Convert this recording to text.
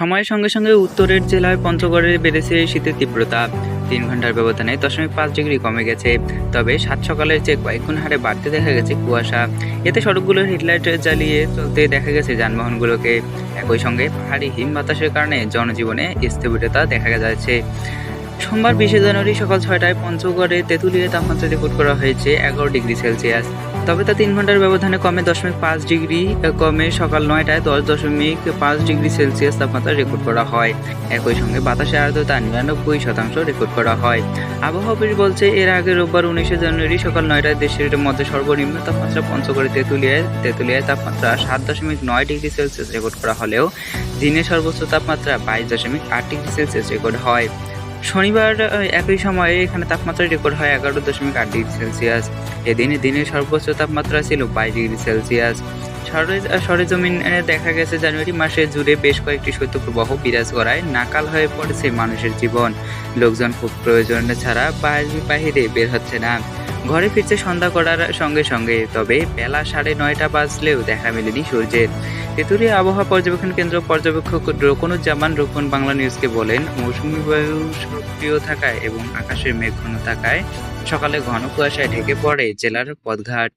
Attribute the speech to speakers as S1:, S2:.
S1: সময়ের সঙ্গে সঙ্গে উত্তরের জেলায় পঞ্চগড়ে বেড়েছে শীতের তীব্রতা। তিন ঘণ্টার ব্যবধানে দশমিক পাঁচ ডিগ্রি কমে গেছে। তবে সাত সকালের চেয়ে কয়েকগুণ হারে বাড়তে দেখা গেছে কুয়াশা। এতে সড়কগুলোর হেডলাইট জ্বালিয়ে চলতে দেখা গেছে যানবাহনগুলোকে। একই সঙ্গে পাহাড়ি হিম বাতাসের কারণে জনজীবনে স্থবিরতা দেখা যাচ্ছে। সোমবার বিশে জানুয়ারি সকাল ছয়টায় পঞ্চগড়ে তেঁতুলিয়ে তাপমাত্রা রেকর্ড করা হয়েছে এগারো ডিগ্রি সেলসিয়াস। তবে তা তিন ঘণ্টার ব্যবধানে কমে দশমিক পাঁচ ডিগ্রি, কমে সকাল নয়টায় দশ দশমিক পাঁচ ডিগ্রি সেলসিয়াস তাপমাত্রা রেকর্ড করা হয়। একই সঙ্গে বাতাসের আর্দ্রতা নিরানব্বই শতাংশ রেকর্ড করা হয়। আবহাওয়া অফিস বলছে, এর আগে রোববার উনিশে জানুয়ারি সকাল নয়টায় দেশের মধ্যে সর্বনিম্ন তাপমাত্রা পঞ্চগড়ে তেঁতুলিয়ায় তেঁতুলিয়ায় তাপমাত্রা সাত দশমিক নয় ডিগ্রি সেলসিয়াস রেকর্ড করা হলেও দিনের সর্বোচ্চ তাপমাত্রা বাইশ দশমিক আট ডিগ্রি সেলসিয়াস রেকর্ড হয়। শনিবার একই সময়ে এখানে তাপমাত্রা রেকর্ড হয় এগারো দশমিক আট ডিগ্রি সেলসিয়াস। এদিনে দিনের সর্বোচ্চ তাপমাত্রা ছিল বাইশ ডিগ্রি সেলসিয়াস। সরেজমিন দেখা গেছে জানুয়ারি মাসে জুড়ে বেশ কয়েকটি শৈত্যপ্রবাহ বিরাজ করায় নাকাল হয়ে পড়েছে মানুষের জীবন। লোকজন খুব প্রয়োজন ছাড়া বাইরে বের হচ্ছে না। ঘরে ফিরছে সন্ধ্যা করার সঙ্গে সঙ্গে। তবে বেলা সাড়ে নয়টা বাজলেও দেখা মেলেনি সূর্যের। তেঁতুলিয়া আবহাওয়া পর্যবেক্ষণ কেন্দ্র পর্যবেক্ষক রোকনুজ্জামান রোকন বাংলা নিউজকে বলেন, মৌসুমী বায়ু সক্রিয় থাকায় এবং আকাশের মেঘ ঘন থাকায় সকালে ঘন কুয়াশায় ঢেকে পড়ে জেলার পথঘাট।